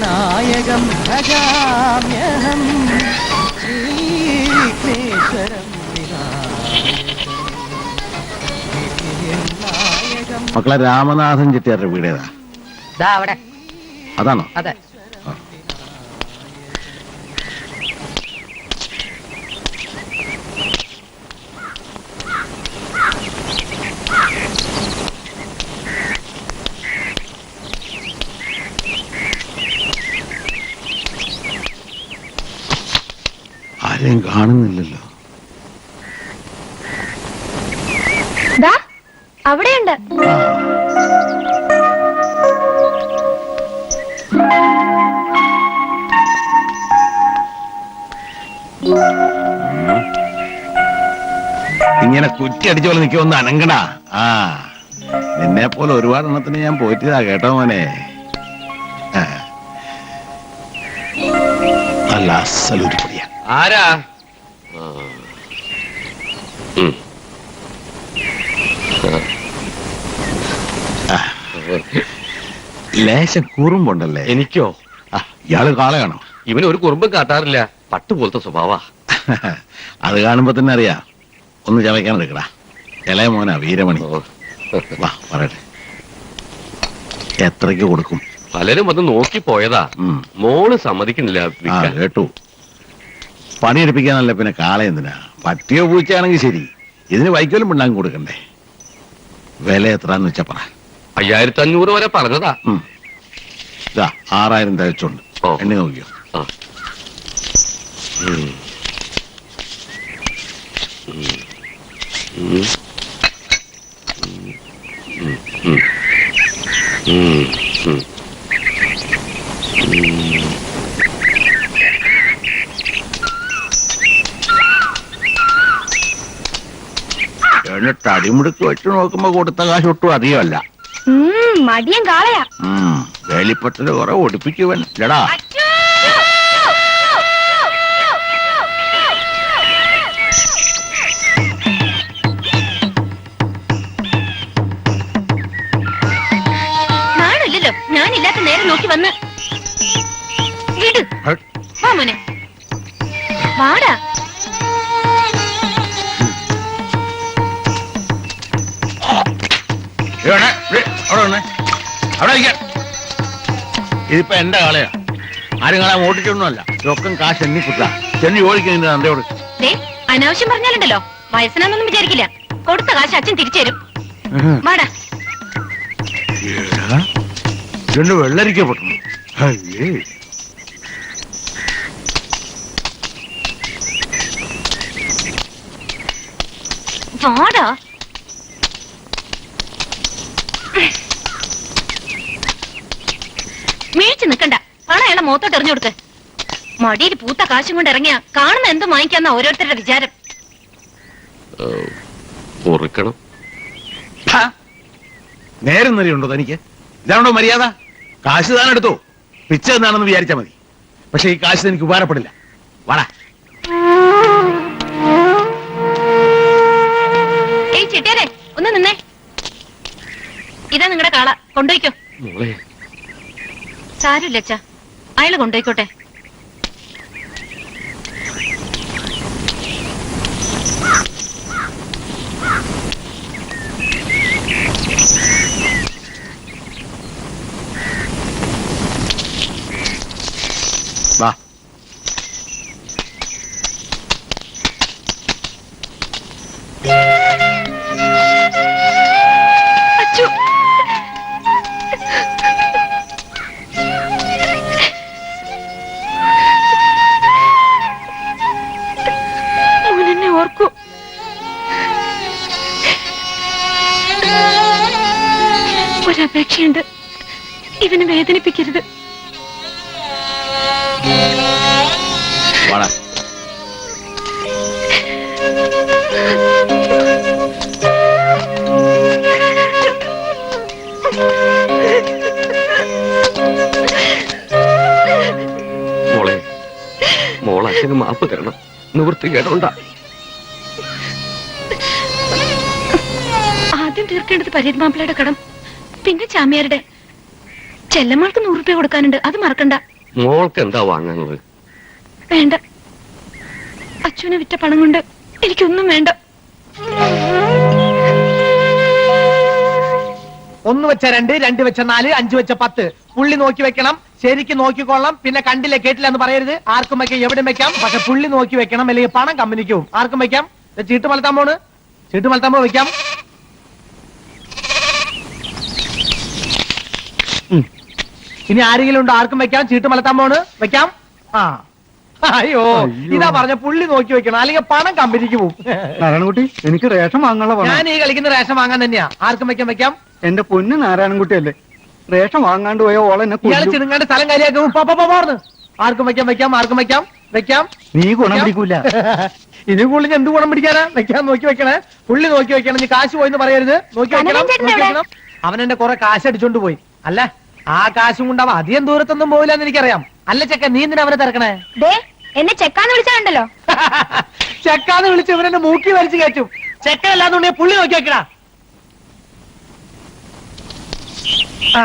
നായകം ഭജാമ്യഹം മക്കളെ രാമനാഥൻ ചെട്ടിയാരുടെ വീടേതാ? ദാ അവിടെ. അതാണോ? അതെ. ആരെയും കാണുന്നില്ലല്ലോ. അവിടെയുണ്ട്. ഇങ്ങനെ കുറ്റി അടിച്ച പോലെ നിൽക്കുമെന്ന് അനങ്ങടാ ആ. നിന്നെ പോലെ ഒരുപാട് എണ്ണത്തിന് ഞാൻ പോയിട്ടതാ കേട്ടോ മോനെ. നല്ല അസലൊരു ആരാ? ലേശം കുറുമ്പുണ്ടല്ലേ? എനിക്കോ? ആ, ഇയാൾ കാളയാണോ? ഇവന് ഒരു കുറുമ്പും കാട്ടാറില്ല പട്ട് പോലത്തെ സ്വഭാവ. അത് കാണുമ്പോ തന്നെ അറിയാ. ഒന്ന് ചവയ്ക്കാൻ എടുക്കടാ. ഇളയ മോനാ വീരമണി. വാ പറയട്ടെ. എത്രക്ക് കൊടുക്കും? പലരും അത് നോക്കി പോയതാ. മോൾ സമ്മതിക്കുന്നില്ല കേട്ടു. പണിയെടുപ്പിക്കാനല്ല പിന്നെ കാള എന്തിനാ പറ്റിയോ പൂച്ചയാണെങ്കിൽ ശരി ഇതിന് വൈക്കോലും പിണ്ണാക്കും കൊടുക്കണ്ടേ വില എത്രാന്ന് വെച്ചാ പറ അയ്യായിരത്തി അഞ്ഞൂറ് വരെ പറഞ്ഞതാ ഉം. ഇതാ ആറായിരം തയ്ച്ചുണ്ട് ഓ. എണ്ണി നോക്കിയോ ആ. ഉം. ഉം. ഉം. ഉം. ഉം. ഉം. ഉം. എന്നിട്ട് അടിമുടുക്ക് വെച്ച് നോക്കുമ്പോ കൊടുത്ത കാശ് ഒട്ടും അധികമല്ല. മടിയൻ കാളയാ. ഉം വേലിപ്പട്ടൽ കുറെ ഒടിപ്പിക്കുവൻ. ഇല്ലടാ നാണില്ലല്ലോ ഞാനില്ലാത്ത നേരം നോക്കി വന്ന്. വീട്. വാ മോനെ. വാടാ. അവിടെ ഇതിപ്പോ എന്റെ കാളയാ. ആരും കളയാൻ ഓടിച്ചൊന്നുമല്ല. ഇതൊക്കെ കാശ് എണ്ണി കുട്ടാ ചെന്നി ഓടിക്കുന്നതിന്റെ തന്റെയോട് അനാവശ്യം പറഞ്ഞാലുണ്ടല്ലോ. വയസ്സനാന്നൊന്നും വിചാരിക്കില്ല. കൊടുത്ത കാശ് അച്ഛൻ തിരിച്ചു തരും വാടാ. രണ്ട് വെള്ളരിക്ക അയ്യേ. വാടാ. വീഴ്ച നിക്കണ്ട. പണം അയാളെ മുഖത്തോട്ട് എറിഞ്ഞു കൊടുക്ക്. മടിയിൽ പൂത്ത കാശും കൊണ്ട് ഇറങ്ങിയ കാണുന്ന എന്തും വാങ്ങിക്കാന്ന ഓരോരുത്തരുടെ വിചാരം. പൊറുക്കണം. നേരം നിലയുണ്ടോ തനിക്ക്? ഇതാണോ മര്യാദ? കാശ് താൻ എടുത്തോ. പിച്ച എന്നാണെന്ന് വിചാരിച്ചാ മതി. പക്ഷെ ഈ കാശ് എനിക്ക് ഉപകാരപ്പെടില്ല. വാടാ. ഏയ് ചിട്ടിയാരെ ഒന്ന് നിന്നേ. ഇതാ നിങ്ങളുടെ കാള. കൊണ്ടുപോയിക്കോ. മോളെ സാരമില്ല അച്ഛാ. അയാൾ കൊണ്ടുപോയിക്കോട്ടെ. മോളെ മോൾ അച്ഛന് മാപ്പ് തരണം. നിവൃത്തി കേട്ടോണ്ട ആദ്യം തീർക്കേണ്ടത് പരീത് മാപ്പിളയുടെ കടം പിന്നെ ചാമ്യാരുടെ. ചെല്ലമ്മൾക്ക് നൂറ് രൂപ കൊടുക്കാനുണ്ട് അത് മറക്കണ്ട. മോൾക്ക് എന്താ വാങ്ങാനുള്ളത് വേണ്ട. അച്ഛനെ വിറ്റ പണം കൊണ്ട് എനിക്കൊന്നും വേണ്ട. ഒന്ന് വെച്ച രണ്ട് രണ്ട് വെച്ച നാല് അഞ്ച് വെച്ച പത്ത്. പുള്ളി നോക്കി വെക്കണം. ശരിക്ക് നോക്കിക്കൊള്ളാം. പിന്നെ കണ്ടില്ല കേട്ടില്ല എന്ന് പറയരുത്. ആർക്കും വെക്കാം എവിടെ വെക്കാം. പക്ഷെ പുള്ളി നോക്കി വെക്കണം. അല്ലെങ്കിൽ പണം കമ്പനിക്കും. ആർക്കും വെക്കാം? ചീട്ട് മലത്താൻ പോണ്. ചീട്ട് മലത്താൻ പോ വെക്കാം. ഇനി ആരെങ്കിലും ഉണ്ടോ? ആർക്കും വെക്കാം? ചീട്ട് മലത്താൻ പോണ്. വെക്കാം. ആ. അയ്യോ ഇതാ പറഞ്ഞ പുള്ളി നോക്കി വെക്കണം. അല്ലെങ്കിൽ പണം കമ്പനിക്ക് പോകും നാരായണൻകുട്ടി എനിക്ക് റേഷൻ വാങ്ങാനുള്ള പണം. ഞാൻ ഈ കളിക്കുന്ന റേഷൻ വാങ്ങാൻ തന്നെയാ. ആർക്കും വെക്കാൻ വെക്കാം. എന്റെ പൊന്ന് നാരായണൻകുട്ടി അല്ലേ റേഷൻ വാങ്ങാണ്ട് പോയ ഓളെ എന്നെ ഇയാൾ. ചിടുങ്ങാണ്ട് സ്ഥലം കാര്യമാക്കും പോ, പോ, പോ, പോർന്ന്. ആർക്കും വെക്കാം വെക്കാം ആർക്കും വെക്കാം. വെക്കാം. നീ ഗുണം പിടിക്കൂല. ഇനി പുള്ളി എന്ത് ഗുണം പിടിക്കാനാ? വെക്കാൻ നോക്കി വെക്കണേ. പുള്ളി നോക്കി വെക്കണം. നീ കാശ് പോയെന്ന് പറയരുത്. നോക്കി വെക്കണം നോക്കി വെക്കണം. അവൻ എന്റെ കുറെ കാശ് അടിച്ചോണ്ട് പോയി. അല്ല ആ കാശും കൊണ്ട് അവൻ അധികം ദൂരത്തൊന്നും പോയില്ല എന്ന് എനിക്കറിയാം. അല്ല ചെക്ക നീ എന്തിനാ അവനെ തിരക്കണേ ദേ എന്നെ ചെക്കാന്ന് വിളിച്ചാണ്ടല്ലോ ചെക്കാന്ന് വിളിച്ച് ഇവനെന്നെ മൂക്കി വലിച്ചു കയറ്റും. ചെക്ക അല്ലാന്നുണ്ടെങ്കിൽ പുള്ളി നോക്കി വെക്കണ ആ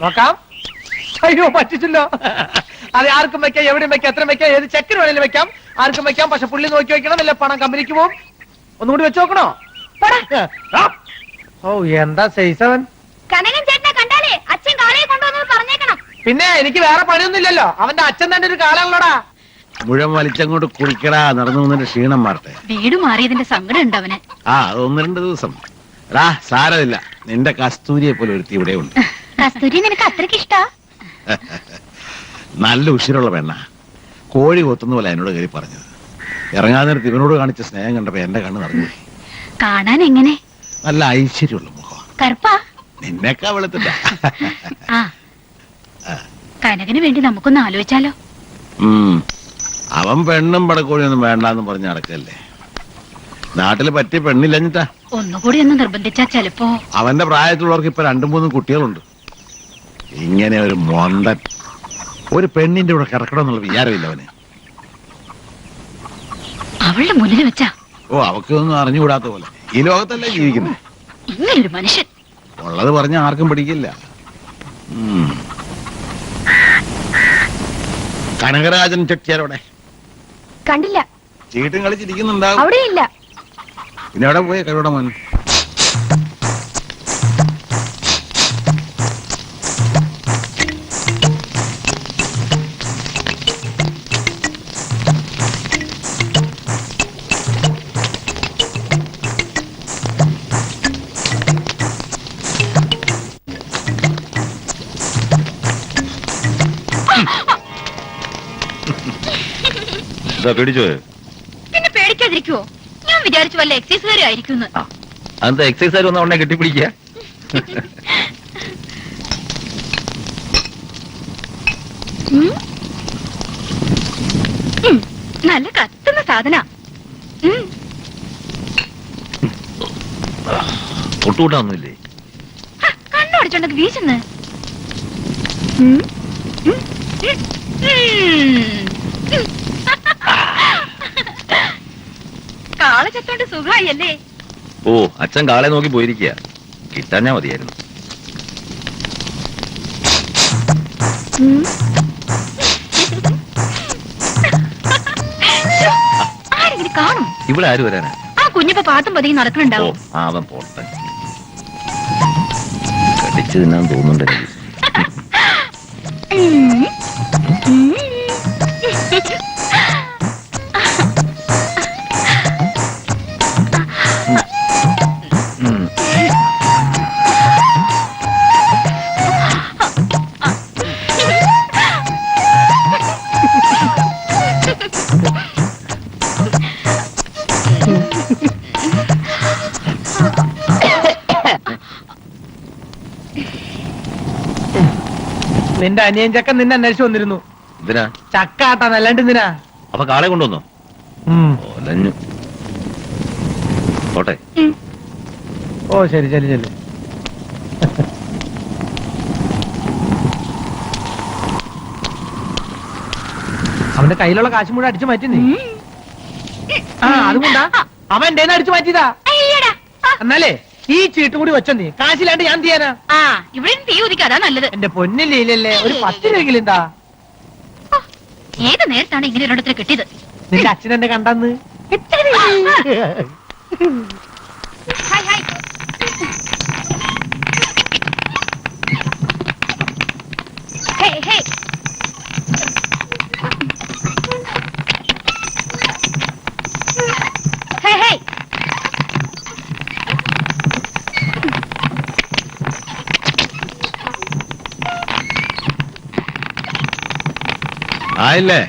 നോക്കാം. അയ്യോ പറ്റിച്ചല്ലോ. അത് ആർക്കും വെക്കാം എവിടെയും വെക്കാം എത്ര വെക്കാം ഏത് ചെക്കിന് വേണേലും വെക്കാം. ആർക്കും വെക്കാം പക്ഷെ പുള്ളി നോക്കി വെക്കണം നല്ല പണം കമ്പനിക്ക് പോകും ഒന്നുകൂടി വെച്ച് നോക്കണോ? ഓ എന്താ സൈസവൻ കനകൻ പിന്നെ എനിക്ക് വേറെ പണിയൊന്നുമില്ലല്ലോ. അവന്റെ അച്ഛൻ തന്നെ ഒരു കാലങ്ങളോടാ. മുഴം വലിച്ചങ്ങോട്ട് കുളിക്കടാ നടന്നു വന്നിട്ട് ക്ഷീണം മാറട്ടെ. വീട് മാറിയതിന്റെ സങ്കടം ഉണ്ട് അവന്? ആ അത് ഒന്ന് രണ്ട് ദിവസം. എടാ സാരമില്ല. നിന്റെ കസ്തൂരിയെ പോലെ ഒരുത്തി ഇവിടെ ഉണ്ട്. കസ്തൂരി നിനക്ക് അത്രയ്ക്ക് ഇഷ്ടാ? നല്ല ഉഷിരുള്ള പെണ്ണ. കോഴി കൊത്തുന്ന പോലെ എന്നോട് കയറി പറഞ്ഞത്. ഇറങ്ങാൻ നേരത്ത് ഇവനോട് കാണിച്ച സ്നേഹം കണ്ടപ്പോ എന്റെ കണ്ണ് നടന്നു കാണാൻ എങ്ങനെ? നല്ല ഐശ്വര്യമുള്ള മുഖം കറുപ്പാ? നിന്നെക്കാ വെളുത്തിട്ടാ. ആ. കനകന് വേണ്ടി നമുക്കൊന്ന് ആലോചിച്ചാലോ. അവൻ പെണ്ണും പടക്കോഴിയൊന്നും വേണ്ടാന്ന് പറഞ്ഞ് നടക്കല്ലേ. നാട്ടിൽ പറ്റിയ പെണ്ണില്ലഞ്ഞിട്ടാ ഒന്നുകൂടി ഒന്ന് നിർബന്ധിച്ചാ ചെലപ്പോ അവന്റെ പ്രായത്തിലുള്ളവർക്ക് ഇപ്പൊ രണ്ടു മൂന്നും കുട്ടികളുണ്ട്. ഇങ്ങനെ ഒരു മൊണ്ടൻ ഒരു പെണ്ണിന്റെ കൂടെ കിടക്കണം എന്നുള്ള വിചാരമില്ല അവന്. അവളുടെ മുന്നിൽ വെച്ചാ. ഓ അവക്കൊന്നും അറിഞ്ഞുകൂടാത്ത പോലെ. ഈ ലോകത്തല്ലേ ജീവിക്കുന്നത് ഇങ്ങനൊരു മനുഷ്യൻ. ഉള്ളത് പറഞ്ഞ ആർക്കും പിടിക്കില്ല. ഉം. കനകരാജൻ ചെട്ടിയാരോടെ? കണ്ടില്ല. ചീട്ടും കളിച്ചിരിക്കുന്നുണ്ടാവും. അവിടെ ഇല്ല പിന്നെ അവിടെ പോയി കഴിവിടെ മോൻ? പേടിച്ചോ? പിന്നെ പേടിക്കാതിരിക്കുവോ? ഞാൻ വിചാരിച്ചു വല്ല എക്സൈസുകാരും ആയിരിക്കും അതെന്താ എക്സസൈസ് വന്ന ഉടനെ കെട്ടിപ്പിടിക്കുക നല്ല കത്തുന്ന സാധന. തൊട്ടുകൂട്ടാന്നില്ലേ കണ്ണു അടിച്ചോണ്ടൊക്കെ വീശുന്ന്. ഉം. ഉം. ഉം. ഉം. കാള ചത്തോണ്ട് സുഖമായി അല്ലേ ഓ അച്ഛൻ കാളെ നോക്കി പോയിരിക്കുക കിട്ടാഞ്ഞാ മതിയായിരുന്നു ആരെങ്കിലും കാണും ഇവിടെ ആര് വരാനാ ആ കുഞ്ഞിപ്പോ പാത്തും പതിയും ഓ നടക്കണുണ്ടാവും ആ, അവൻ പോട്ടെ കടിച്ചു തിന്നാൻ തോന്നുന്നുണ്ട് എനിക്ക് ഉം. ഉം. ഉം. നിന്റെ അനിയൻ ചക്കൻ നിന്നെ അന്വേഷിച്ചു വന്നിരുന്നു. എന്തിനാ? ചക്ക ആട്ടാൻ അല്ലാണ്ട് എന്തിനാ? അപ്പൊ കാളെ കൊണ്ടുവന്നോ? ഉം. ഒലഞ്ഞു. പോട്ടെ. ഓ ശരി ശരി ശരി. അവന്റെ കയ്യിലുള്ള കാശ് മുഴുവൻ അടിച്ചു മാറ്റി നീ ആ അതുകൊണ്ടാ? അവൻ എന്റെ അടിച്ചു മാറ്റിയതാ. എന്നാലേ ഈ ചീട്ട് കൂടി വെച്ചോ നീ. കാശില്ലാണ്ട് ഞാൻ ചെയ്യാനാ? ആ ഇവിടെ തീ ഉദിക്കാതാ നല്ലത്. എന്റെ പൊന്നില്ലേ ഒരു പത്ത് രൂപയെങ്കിലും എന്താ ഏത് നേരത്താണ് ഇങ്ങനെ ഒരിടത്തിൽ കിട്ടിയത്? നിന്റെ അച്ഛൻ എന്നെ കണ്ടെന്ന് ആയില്ലേ?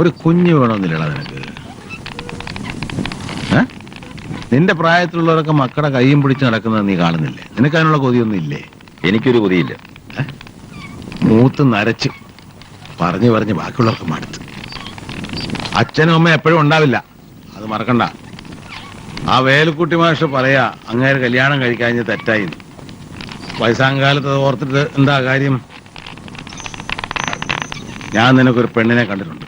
ഒരു കുഞ്ഞ് വേണമെന്നില്ലടാ നിനക്ക്? നിന്റെ പ്രായത്തിലുള്ളവരൊക്കെ മക്കളുടെ കൈയും പിടിച്ച് നടക്കുന്നത് നീ കാണുന്നില്ലേ? നിനക്ക് അതിനുള്ള കൊതിയൊന്നും ഇല്ലേ? എനിക്കൊരു കൊതിയില്ല. മൂത്ത് നരച്ച് പറഞ്ഞു പറഞ്ഞ് ബാക്കിയുള്ളവർക്ക് മടുത്ത്. അച്ഛനും അമ്മ എപ്പോഴും ഉണ്ടാവില്ല. അത് മറക്കണ്ട. ആ വേലുക്കുട്ടി മാഷ് പറയാ അങ്ങേര് കല്യാണം കഴിക്കാഞ്ഞ് തെറ്റായി. വയസ്സാങ്കാലത്ത് അത് ഓർത്തിട്ട് എന്താ കാര്യം? ഞാൻ നിനക്കൊരു പെണ്ണിനെ കണ്ടിട്ടുണ്ട്.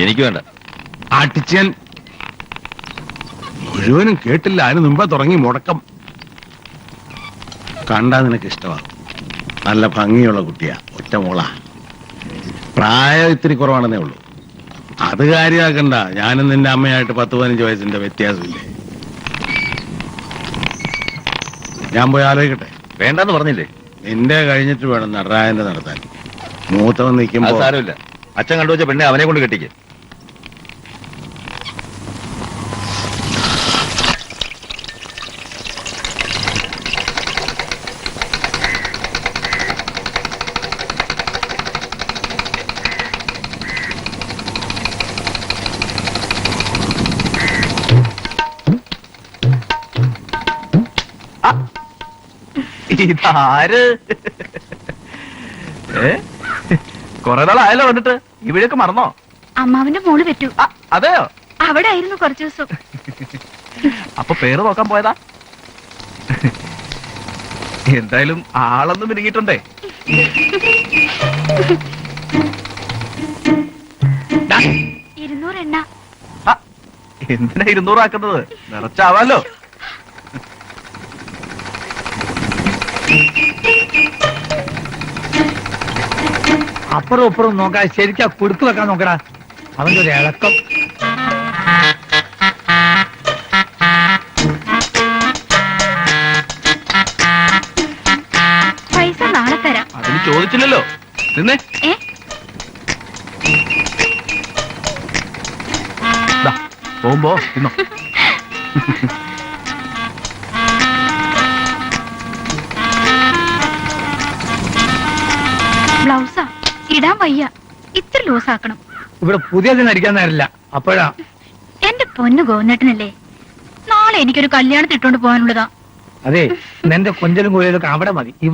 എനിക്ക് വേണ്ട. ആട്ടിച്ചൻ മുഴുവനും കേട്ടില്ല. അതിന് മുമ്പേ തുടങ്ങി മുടക്കം. കണ്ടാ നിനക്ക് ഇഷ്ടമാകും നല്ല ഭംഗിയുള്ള കുട്ടിയാ. ഒറ്റ മോളാ. പ്രായം ഇത്തിരി കുറവാണെന്നേ ഉള്ളൂ. അത് കാര്യമാക്കണ്ട. ഞാനും നിന്റെ അമ്മയായിട്ട് പത്ത് പതിനഞ്ച് വയസ്സിന്റെ വ്യത്യാസമില്ലേ? ഞാൻ പോയി ആലോചിക്കട്ടെ. വേണ്ടെന്ന് പറഞ്ഞില്ലേ? നിന്റെ കഴിഞ്ഞിട്ട് വേണം നടരാജന്റെ നടത്താൻ. മൂത്തവൻ നിൽക്കുമ്പോൾ നിൽക്കുമ്പോ സാരമില്ല. അച്ഛൻ കണ്ടുവച്ച പെണ്ണെ അവനെ കൊണ്ട് കെട്ടിക്ക്. ഇതാര്? ഏ? കൊറേ നാളായല്ലോ വന്നിട്ട്. ഇവിടെയൊക്കെ മറന്നോ? അമ്മാവിന്റെ മോൾ പറ്റൂ. ആ, അതെയോ? അവിടെ ആയിരുന്നു കുറച്ചു ദിവസം. അപ്പൊ പേര് നോക്കാൻ പോയതാ? എന്തായാലും ആളൊന്നും മിനുങ്ങിയിട്ടുണ്ടേ. ഇരുന്നൂറ് എണ്ണ. ആ, എന്തിനാ ഇരുന്നൂറാക്കുന്നത്? നിറച്ചാവാലോ? അപ്പുറം ഇപ്പുറം നോക്കാൻ ശരിക്കാ കൊടുത്തു കുടുക്ക് വെക്കാൻ നോക്കടാ. അവന്റെ ഒരു ഇളക്കം. പൈസ നാളെ തരാം. അതിന് ചോദിച്ചില്ലല്ലോ. നിന്നെ? ഏ? ദാ, പോകുമ്പോ തിന്നോ. ഇടാൻ വയ്യ. ഇത്ര ലൂസ് ആക്കണം ഇവിടെ പുതിയതിന് അടിക്കാൻ നേരില്ല അപ്പോഴാ. എന്റെ പൊന്നു ഗോവിന്ദേട്ടനല്ലേ? നാളെ എനിക്കൊരു കല്യാണത്തിട്ടോണ്ട് പോകാനുള്ളതാ. അതെ നിന്റെ കൊഞ്ചലും കോഴിയൊക്കെ അവിടെ മതി.